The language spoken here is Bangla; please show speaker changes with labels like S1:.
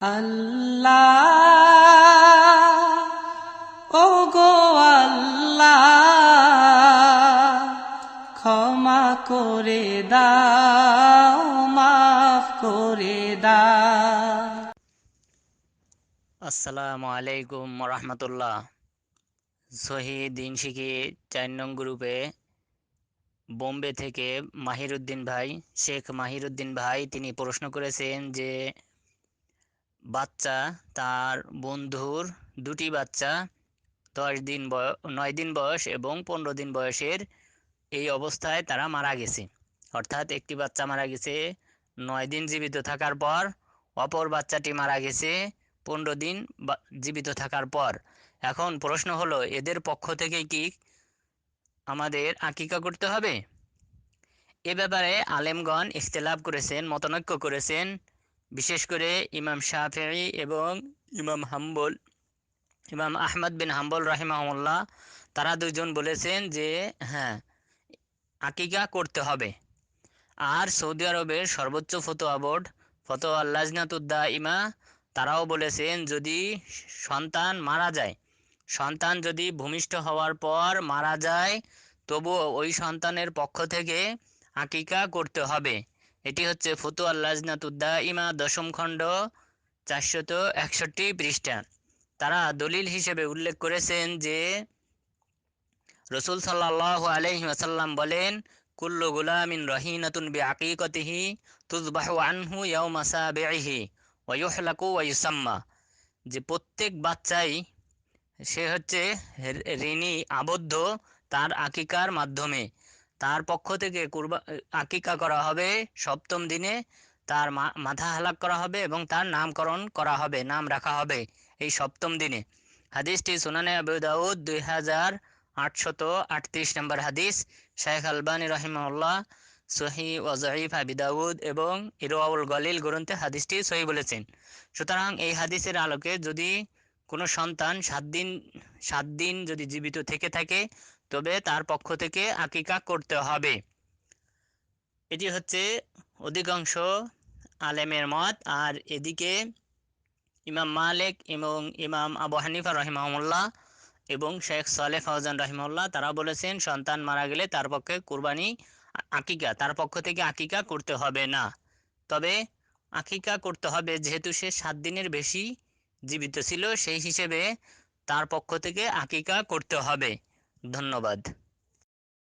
S1: আল্লাহ ও গো আল্লাহ, ক্ষমা করে দাও, মাফ করে
S2: আসসালামু আলাইকুম রহমতুল্লাহ সহি দিন শিখি চার নং গ্রুপে বোম্বে থেকে মাহিরুদ্দিন ভাই, শেখ মাহিরুদ্দিন ভাই, তিনি প্রশ্ন করেছেন যে বাচ্চা, তার বন্ধুর দুটি বাচ্চা, দশ দিন বয়, নয় দিন বয়স এবং পনেরো দিন বয়সের এই অবস্থায় তারা মারা গেছে। অর্থাৎ একটি বাচ্চা মারা গেছে, নয় দিন জীবিত থাকার পর, অপর বাচ্চাটি মারা গেছে, পনেরো দিন জীবিত থাকার পর। এখন প্রশ্ন হলো, এদের পক্ষ থেকে কি আমাদের আকিকা করতে হবে? এ ব্যাপারে আলেমগণ ইখতলাফ করেছেন, মতনৈক্য করেছেন। বিশেষ করে ইমাম শাফি এবং ইমাম হাম্বল, ইমাম আহমদ বিন হাম্বল রাহিমাহুল্লাহ, তারা দুজন বলেছেন যে হ্যাঁ আকিকা করতে হবে। আর সৌদি আরবের সর্বোচ্চ ফতোয়া বোর্ড, ফতোয়া লাজনাতুদ্দা ইমা তারাও বলেছেন যদি সন্তান মারা যায়, সন্তান যদি ভূমিষ্ঠ হওয়ার পর মারা যায়, তবুও ওই সন্তানের পক্ষ থেকে আকিকা করতে হবে। এটি হচ্ছে ফতুয়া লাজনাতুদ্দা ইমা দশম খণ্ড চারশত একষট্টি পৃষ্ঠা। তারা দলিল হিসেবে উল্লেখ করেছেন যে, রসুল সাল্লাহ আলহি আসাল্লাম বলেন, কুল্লু গুলামিন রহিনাতুন বি আকিকতিহি তুজবাহু আনহু ইয়াউমা সাবিহি ওয়া ইউহলাকু ওয়া ইউসাম্মা। যে প্রত্যেক বাচ্চাই, সে হচ্ছে ঋণী, আবদ্ধ তার আকিকার মাধ্যমে। তার পক্ষ থেকে কুরবা আকিকা করা হবে, সপ্তম দিনে তার মাথা হালাক করা হবে এবং তার নামকরণ করা হবে, নাম রাখা হবে এই সপ্তম দিনে। হাদিসটি সুনানে আবু দাউদ দুই হাজার আটশত আটত্রিশ নম্বর হাদিস শেখ আলবানী রহিমাল্লাহ সহি ওয়াজাইফ আবি দাউদ এবং ইরোয়াউল গলিল গ্রন্থে হাদিসটি সহি বলেছেন। সুতরাং এই হাদিসের আলোকে যদি কোনো সন্তান সাত দিন সাত দিন যদি জীবিত থেকে থাকে, তবে তার পক্ষ থেকে আকিকা করতে হবে। এটি হচ্ছে অধিকাংশ আলেমের মত। আর এদিকে ইমাম মালিক এবং ইমাম আবু হানিফা রহিমাহুল্লাহ এবং শেখ সালেহ ফৌজান রহিমাল্লাহ তারা বলেছেন সন্তান মারা গেলে তার পক্ষে কুরবানি আকিকা, তার পক্ষ থেকে আকিকা করতে হবে না। তবে আকিকা করতে হবে, যেহেতু সে সাত দিনের বেশি জীবিত ছিল সেই হিসেবে তার পক্ষ থেকে আকিকা করতে হবে। ধন্যবাদ।